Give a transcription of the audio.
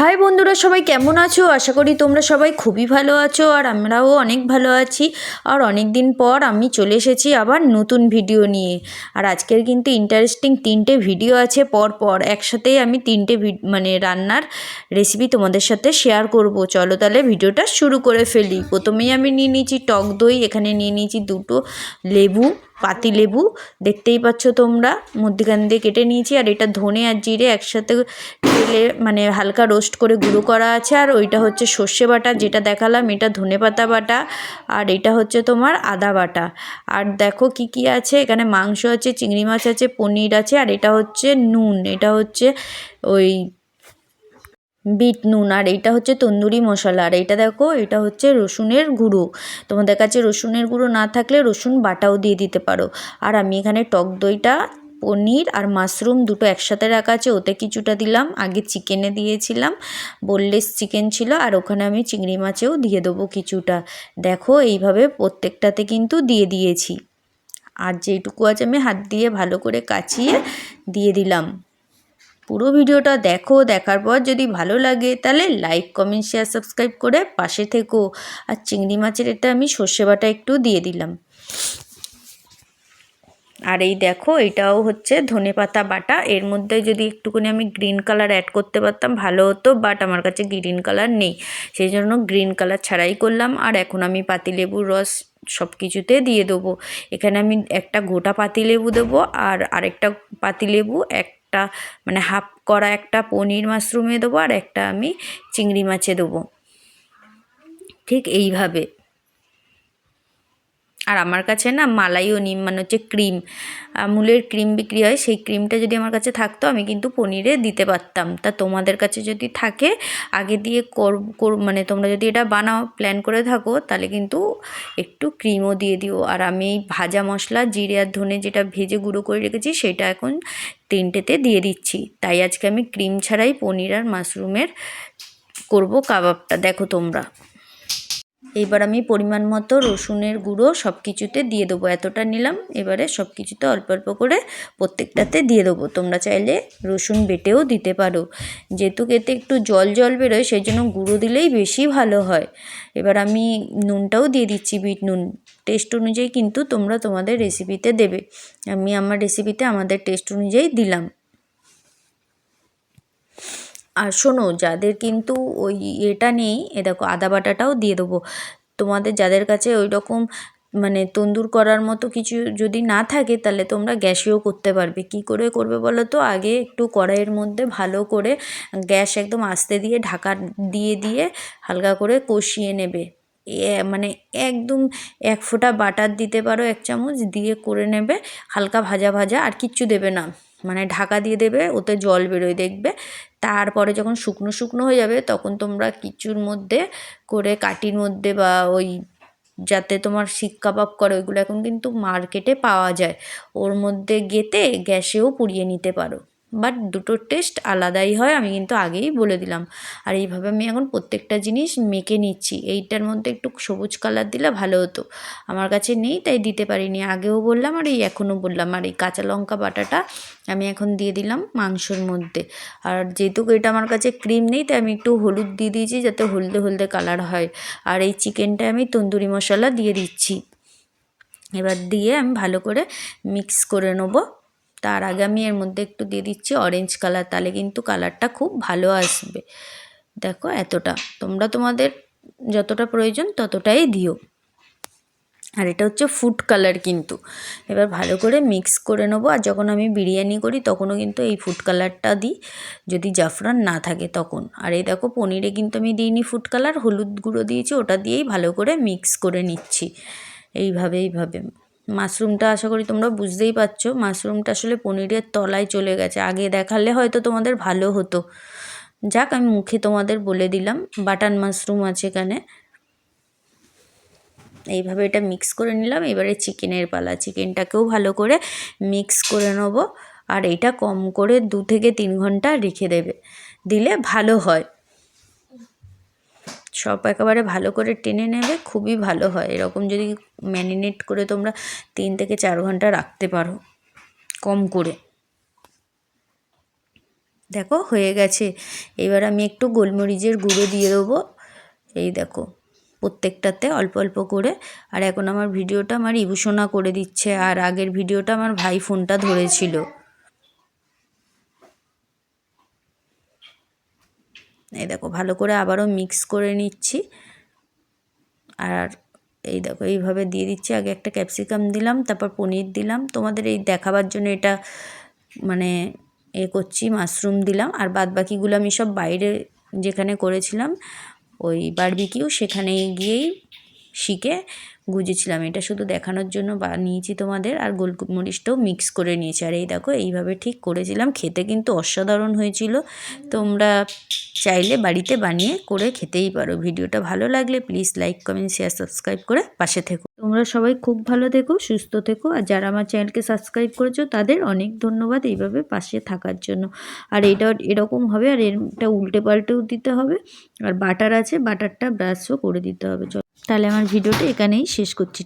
High বন্ধুরা, সবাই কেমন আছো? আশা করি তোমরা সবাই খুবই ভালো আছো আর আমরাও অনেক ভালো আছি। আর অনেক দিন পর আমি চলে এসেছি আবার নতুন ভিডিও নিয়ে। আর আজকের কিন্তু ইন্টারেস্টিং তিনটে ভিডিও আছে পর পর একসাথেই আমি তিনটে মানে রান্নার রেসিপি তোমাদের সাথে শেয়ার করব। চলো তাহলে ভিডিওটা শুরু করে ফেলি। প্রথমেই আমি নিয়ে নিয়েছি টক দই, এখানে নিয়ে নিয়েছি দুটো লেবু পাতি লেবু, দেখতেই পাচ্ছ তোমরা। মধ্যিখান দিয়ে কেটে নিয়েছি, আর এটা ধনে আর জিরে একসাথে তেলে মানে হালকা রোস্ট করে গুঁড়ো করা আছে। আর ওইটা হচ্ছে সর্ষে বাটা, যেটা দেখালাম, এটা ধনে পাতা বাটা, আর এটা হচ্ছে তোমার আদা বাটা। আর দেখো কি কি আছে, এখানে মাংস আছে, চিংড়ি মাছ আছে, পনির আছে, আর এটা হচ্ছে নুন, এটা হচ্ছে ওই বিট নুন, আর এইটা হচ্ছে তন্দুরি মশলা, আর এইটা দেখো, এটা হচ্ছে রসুনের গুঁড়ো। তোমাদের কাছে রসুনের গুঁড়ো না থাকলে রসুন বাটাও দিয়ে দিতে পারো। আর আমি এখানে টক দইটা, পনির আর মাশরুম দুটো একসাথে রাখা আছে, ওতে কিছুটা দিলাম, আগে চিকেনে দিয়েছিলাম, বোনলেস চিকেন ছিল, আর ওখানে আমি চিংড়ি মাছেও দিয়ে দেবো কিছুটা। দেখো, এইভাবে প্রত্যেকটাতে কিন্তু দিয়ে দিয়েছি। আর যেটুকু আছে আমি হাত দিয়ে ভালো করে কাচিয়ে দিয়ে দিলাম। পুরো ভিডিওটা দেখো, দেখার পর যদি ভালো লাগে তাহলে লাইক কমেন্ট শেয়ার সাবস্ক্রাইব করে পাশে থেকো। আর চিংড়ি মাছের এটা আমি সর্ষে বাটা একটু দিয়ে দিলাম। আর এই দেখো, এটাও হচ্ছে ধনে পাতা বাটা। এর মধ্যে যদি একটুখানি আমি গ্রিন কালার অ্যাড করতে পারতাম, ভালো হতো বাট আমার কাছে গ্রিন কালার নেই। সেই জন্য গ্রিন কালার ছাড়াই করলাম। আর এখন আমি পাতিলেবুর রস সব কিছুতে দিয়ে দেবো। এখানে আমি একটা গোটা পাতিলেবু দেবো, আর আরেকটা পাতিলেবু একটা মানে হাফ করা একটা পনির মাশরুমে দেবো আর একটা আমি চিংড়ি মাছে দেবো। ঠিক এইভাবে। আর আমার কাছে না মালাইও নিম মানে হচ্ছে ক্রিম আমুলের ক্রিম বিক্রি হয়, সেই ক্রিমটা যদি আমার কাছে থাকতো, আমি কিন্তু পনিরে দিতে পারতাম। তা তোমাদের কাছে যদি থাকে, আগে দিয়ে কর মানে তোমরা যদি এটা বানাও প্ল্যান করে থাকো, তাহলে কিন্তু একটু ক্রিমও দিয়ে দিও। আর আমি এই ভাজা মশলা, জিরে আর ধনে যেটা ভেজে গুঁড়ো করে রেখেছি, সেটা এখন তিনটেতে দিয়ে দিচ্ছি। তাই আজকে আমি ক্রিম ছাড়াই পনির আর মাশরুমের করব কাবাবটা, দেখো তোমরা। এইবার আমি পরিমাণ মতো রসুনের গুঁড়ো সব কিছুতে দিয়ে দেবো। এতটা নিলাম, এবারে সব কিছুতে অল্প অল্প করে প্রত্যেকটাতে দিয়ে দেবো। তোমরা চাইলে রসুন বেটেও দিতে পারো। যেহেতু এতে একটু জল জল বেরোয় সেই জন্য গুঁড়ো দিলেই বেশি ভালো হয়। এবার আমি নুনটাও দিয়ে দিচ্ছি বিট নুন। টেস্ট অনুযায়ী কিন্তু তোমরা তোমাদের রেসিপিতে দেবে। আমি আমার রেসিপিতে আমাদের টেস্ট অনুযায়ী দিলাম। আর শোনো, যাদের কিন্তু ওই এটা নেই, এ দেখো আদা বাটাটাও দিয়ে দেবো। তোমাদের যাদের কাছে ওই রকম মানে তন্দুর করার মতো কিছু যদি না থাকে, তাহলে তোমরা গ্যাসেও করতে পারবে। কি করে করবে বলো তো? আগে একটু কড়াইয়ের মধ্যে ভালো করে গ্যাস একদম আস্তে দিয়ে ঢাকা দিয়ে দিয়ে হালকা করে কষিয়ে নেবে। মানে একদম এক ফোঁটা বাটার দিতে পারো এক চামচ, দিয়ে করে নেবে। হালকা ভাজা ভাজা, আর কিচ্ছু দেবে না। মানে ঢাকা দিয়ে দেবে, ওতে জল বেরোয় দেখবে। তারপরে যখন শুকনো শুকনো হয়ে যাবে, তখন তোমরা কিছুর মধ্যে করে কাটির মধ্যে বা ওই যাতে তোমার শিক কাবাব করে, ওইগুলো এখন কিন্তু মার্কেটে পাওয়া যায়। ওর মধ্যে গেতে গ্যাসেও পুড়িয়ে নিতে পারো। বাট দুটোর টেস্ট আলাদাই হয়, আমি কিন্তু আগেই বলে দিলাম। আর এইভাবে আমি এখন প্রত্যেকটা জিনিস মেখে নিচ্ছি। এইটার মধ্যে একটু সবুজ কালার দিলে ভালো হতো। আমার কাছে নেই, তাই দিতে পারিনি। আগেও বললাম আর এই এখনও বললাম। আর এই কাঁচা লঙ্কা বাটাটা আমি এখন দিয়ে দিলাম মাংসর মধ্যে। আর যেহেতু এটা আমার কাছে ক্রিম নেই, তাই আমি একটু হলুদ দিয়ে দিয়েছি যাতে হলদে হলদে কালার হয়। আর এই চিকেনটা আমি তন্দুরি মশলা দিয়ে দিচ্ছি। এবার দিয়ে আমি ভালো করে মিক্স করে নেব। তার আগে আমি এর মধ্যে একটু দিয়ে দিচ্ছি অরেঞ্জ কালার তাহলে কিন্তু কালারটা খুব ভালো আসবে। দেখো এতটা, তোমরা তোমাদের যতটা প্রয়োজন ততটাই দিও। আর এটা হচ্ছে ফুড কালার কিন্তু। এবার ভালো করে মিক্স করে নেব, আর যখন আমি বিরিয়ানি করি তখনও কিন্তু এই ফুড কালারটা দিই, যদি জাফরান না থাকে তখন। আর এই দেখো পনিরে কিন্তু আমি দিইনি ফুড কালার হলুদ গুঁড়ো দিয়েছি, ওটা দিয়েই ভালো করে মিক্স করে নিচ্ছি। এইভাবে এইভাবে। মাশরুমটা আশা করি তোমরা বুঝতেই পারছ। মাশরুমটা আসলে পনিরের তলায় চলে গেছে। আগে দেখালে হয়তো তোমাদের ভালো হতো। যাক, আমি মুখে তোমাদের বলে দিলাম বাটান মাশরুম আছে এখানে। এইভাবে এটা মিক্স করে নিলাম। এবারে চিকেনের পালা। চিকেনটাকেও ভালো করে মিক্স করে নেব। আর এটা কম করে দু থেকে তিন ঘণ্টা রেখে দেবে। দিলে ভালো হয়। সব একেবারে ভালো করে টেনে নেবে, খুবই ভালো হয়। এরকম যদি ম্যারিনেট করে তোমরা তিন থেকে চার ঘণ্টা রাখতে পারো, কম করে। দেখো, হয়ে গেছে। এবার আমি একটু গোলমরিচের গুঁড়ো দিয়ে দেবো। এই দেখো, প্রত্যেকটাতে অল্প অল্প করে। আর এখন আমার ভিডিওটা আমার ইবুসোনা করে দিচ্ছে। আর আগের ভিডিওটা আমার ভাই ফোনটা ধরেছিল। এই দেখো, ভালো করে আবারও মিক্স করে নিচ্ছি। আর এই দেখো, এইভাবে দিয়ে দিচ্ছি। আগে একটা ক্যাপসিকাম দিলাম, তারপর পনির দিলাম। তোমাদের এই দেখাবার জন্য এটা মানে এ করছি মাশরুম দিলাম। আর বাদ বাকিগুলো আমি সব বাইরে যেখানে করেছিলাম, ওই বারবিকিউ সেখানে গিয়েই শিখে গুজেছিলাম। এটা শুধু দেখানোর জন্য বানিয়েছি তোমাদের, আর গোলমরিচটাও মিক্স করে নিয়েছি। আর এই দেখো, এইভাবে ঠিক করেছিলাম। খেতে কিন্তু অসাধারণ হয়েছিল। তোমরা চাইলে বাড়িতে বানিয়ে করে খেতেই পারো। ভিডিওটা ভালো লাগলে please like comment share subscribe করে পাশে থেকো। তোমরা সবাই খুব ভালো থেকো, সুস্থ থেকো। আর যারা আমার চ্যানেলকে সাবস্ক্রাইব করেছ, তাদের অনেক ধন্যবাদ এইভাবে পাশে থাকার জন্য। আর এটা এরকম হবে, আর এটা উল্টে পাল্টেও দিতে হবে। আর বাটার আছে, বাটারটা ব্রাশও করে দিতে হবে। তাহলে আমার ভিডিওটা এখানেই শেষ করছি।